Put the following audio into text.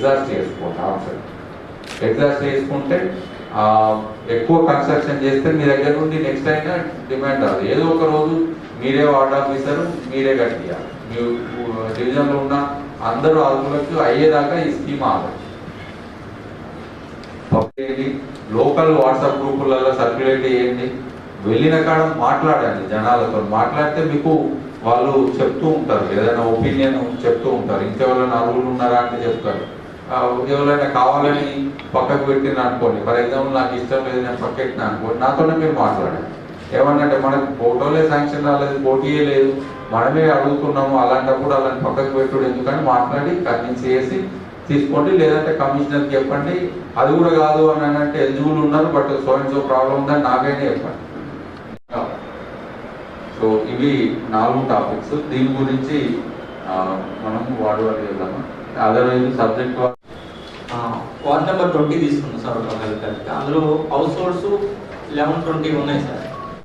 Exhaust చేసుకోండి option exhaust చేసుకుంటే ఎక్కువ కన్స్ట్రక్షన్ చేస్తే మీ దగ్గర నుండి నెక్స్ట్ అయినా డిమాండ్ రాదు. ఏదో ఒక రోజు మీరే వార్డ్ ఆఫీసర్ మీరే కట్టియాలి. మీ డివిజన్లో ఉన్న అందరూ అదుపులకు అయ్యేదాకా ఈ స్కీమ్ ఆగదు. లోకల్ వాట్సాప్ గ్రూపులలో సర్క్యులేట్ చేయండి. వెళ్ళిన కాడ మాట్లాడండి జనాలతో. మాట్లాడితే మీకు వాళ్ళు చెప్తూ ఉంటారు. ఏదైనా ఒపీనియన్ చెప్తూ ఉంటారు. ఇంకెవరైనా అరువులు ఉన్నారా అంటే చెప్తారు. ఎవరైనా కావాలని పక్కకు పెట్టిన అనుకోండి. ఫర్ ఎగ్జాంపుల్ నాకు ఇష్టం లేదు నేను పక్కెట్టిన అనుకోండి నాతోనే మీరు మాట్లాడండి. ఏమన్నంటే మనకు ఫోటోలే శాంక్షన్ రాలేదు పోటీయే లేదు. మనమే అడుగుతున్నాము అలాంటప్పుడు అలాంటి పక్కకు పెట్టుడు ఎందుకని మాట్లాడి కన్విన్స్ చేసి తీసుకోండి. లేదంటే కమిషనర్కి చెప్పండి అది కూడా కాదు అని అంటే ఎలిజిబుల్ ఉన్నారు but so and so problem ఉందని నాకైనా చెప్పండి. సో ఇవి నాలుగు టాపిక్స్. దీని గురించి మనం వాడు వాడి వెళ్దామా otherwise subject ward number twenty తీసుకున్నాం సార్ ఒక అందులో హౌస్ హోల్డ్స్ లెవెన్ ట్వంటీ ఉన్నాయి సార్.